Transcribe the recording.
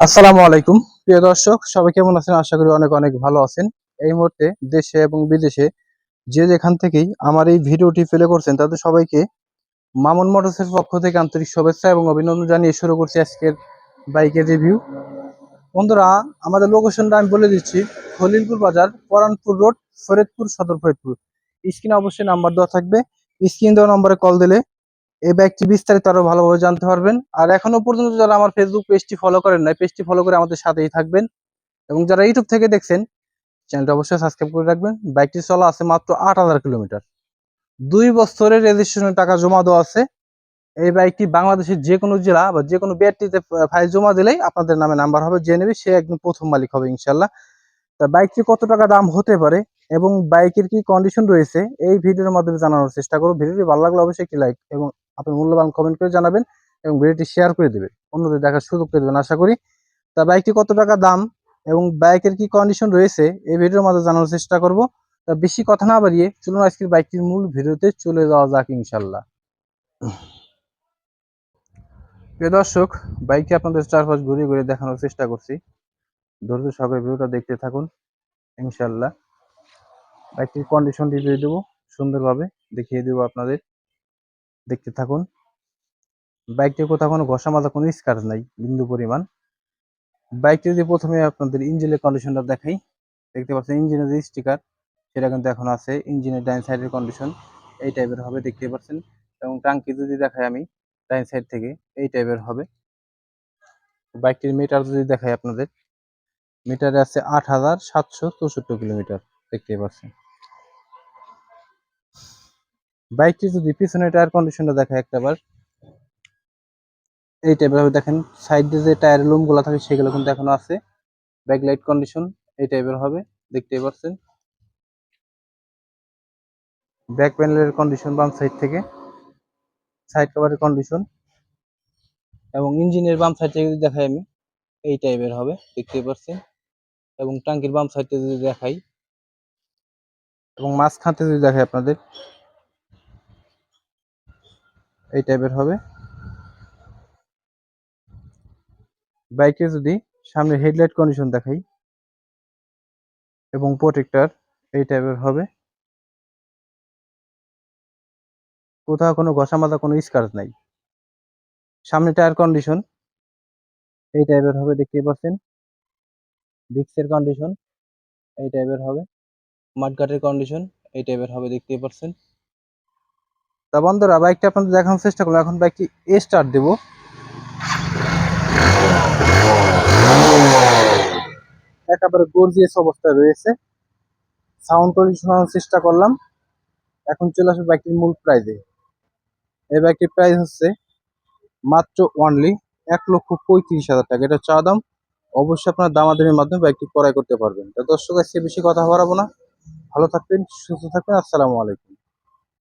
আসসালামু আলাইকুম। প্রিয় দর্শক, সবাই কেমন আছেন? আশা করি অনেক অনেক ভালো আছেন। এই মুহূর্তে দেশে এবং বিদেশে যে যেখান থেকেই আমার এই ভিডিওটি প্লে করছেন, তাদের সবাইকে মামুন মোটরসের পক্ষ থেকে আন্তরিক শুভেচ্ছা এবং অভিনন্দন জানিয়ে শুরু করছি আজকের বাইকের রিভিউ বন্ধুরা, আমাদের লোকেশনটা আমি বলে দিচ্ছি খলিলপুর বাজার, পরানপুর রোড ফরিদপুর, সদর ফরিদপুর। স্ক্রিনে অবশ্যই নাম্বার দেওয়া থাকবে। স্ক্রিন দেওয়া নম্বরে কল দিলে এই ব্যাগটি বিস্তারিত আরও ভালোভাবে জানতে পারবেন। আর এখনও পর্যন্ত যারা আমার ফেসবুক পেজটি ফলো করেন নাই পেজটি ফলো করে আমাদের সাথেই থাকবেন। এবং যারা ইউটিউব থেকে দেখছেন চ্যানেলটা অবশ্যই সাবস্ক্রাইব করে রাখবেন। বাইকটি চলা আছে মাত্র আট হাজার কিলোমিটার। দুই বছরের রেজিস্ট্রেশনের টাকা জমা দেওয়া আছে। এই বাইকটি বাংলাদেশের যে কোনো জেলা বা যে কোনো বিআরটিতে ফাইল জমা দিলেই আপনাদের নামে নাম্বার হবে যে নেবে সে একদম প্রথম মালিক হবে ইনশাল্লাহ তা বাইকটি কত টাকা দাম হতে পারে এবং বাইকের কি কন্ডিশন রয়েছে, এই ভিডিওর মাধ্যমে জানানোর চেষ্টা করব। ভিডিওটি ভালো লাগলে অবশ্যই একটি লাইক এবং আপনি মূল্যবান কমেন্ট করে জানাবেন এবং ভিডিওটি শেয়ার করে দেবেন। অন্যদের দেখার সুযোগ করে দেবেন আশা করি। তা বাইকটি কত টাকা দাম এবং বাইকের কি কন্ডিশন রয়েছে, এই ভিডিওর মাধ্যমে জানানোর চেষ্টা করব। তা বেশি কথা না বাড়িয়ে চলুন আজকের বাইকটির মূল ভিডিওতে চলে যাওয়া যাক ইনশাল্লাহ প্রিয় দর্শক বাইকটি আপনাদের চারপাশ ঘুরিয়ে ঘুরিয়ে দেখানোর চেষ্টা করছি। ধৈর্য সহকারে ভিডিওটা দেখতে থাকুন ইনশাল্লাহ বাইকটির কন্ডিশন দিয়ে দেবো, সুন্দরভাবে দেখিয়ে দেবো আপনাদের। দেখতে থাকুন। বাইকটির কোথাও কোনো ঘষা মাজা, কোনো স্কার নাই, বিন্দু পরিমাণ। বাইকটি যদি প্রথমে আপনাদের ইঞ্জিনের কন্ডিশনটা দেখাই, দেখতে পাচ্ছেন ইঞ্জিনের যে স্টিকার সেটা কিন্তু এখন আছে ইঞ্জিনের ডাইন সাইডের কন্ডিশন এই টাইপের হবে, দেখতে পাচ্ছেন। এবং টাঙ্কি যদি দেখাই আমি ডাইন সাইড থেকে, এই টাইপের হবে। বাইকটির মিটার যদি দেখাই আপনাদের মিটারে আছে আট হাজার সাতশো চৌষট্টি কিলোমিটার, দেখতে পাচ্ছেন। বাইকটি যদি পিছনে টায়ার কন্ডিশনটা দেখায় একটাবার, এই টাইপের দেখেন সাইডে যে টায়ারের লুমগুলো থাকে, সেগুলো কিন্তু এখনও আছে। ব্যাক লাইট কন্ডিশন এই টাইপের হবে। দেখতেই পাচ্ছেন। ব্যাক প্যানেলের কন্ডিশন বাম সাইড থেকে। সাইড কভারের কন্ডিশন এবং ইঞ্জিনের বাম সাইড থেকে যদি দেখাই আমি, এই টাইপের হবে। দেখতেই পাচ্ছেন। এবং টাঙ্কির বাম সাইডে যদি দেখাই, এবং মাঝখানতে যদি দেখাই আপনাদের এই টাইপের হবে। বাইকে যদি সামনে হেডলাইট কন্ডিশন দেখাই এবং প্রোটেক্টর এই টাইপের হবে। কোথাও কোনো ঘষা মাথা কোনো স্কার্চ নাই। সামনে টায়ার কন্ডিশন এই টাইপের হবে, দেখতেই পাচ্ছেন। ডিক্সের কন্ডিশন এই টাইপের হবে। মাঠঘাটের কন্ডিশন এই টাইপের হবে, দেখতেই পাচ্ছেন। তা বন্ধুরা, বাইকটা আপনাদের দেখানোর চেষ্টা করলাম। এখন বাইকটি এ স্টার্ট দেবো। একেবারে গর্জিয়াস অবস্থায় রয়েছে। সাউন্ড কোয়ালিটি শোনানোর চেষ্টা করলাম। এখন চলে আসবে বাইকটির মূল প্রাইজে এই বাইকটির প্রাইস হচ্ছে মাত্র অনলি এক লক্ষ পঁয়ত্রিশ হাজার টাকা। এটা চা দাম অবশ্যই আপনার দামাদামির মাধ্যমে বাইকটি ক্রয় করতে পারবেন। তো দর্শক, আজকে বেশি কথা বাড়াবো না। ভালো থাকবেন, সুস্থ থাকবেন। আসসালামু আলাইকুম।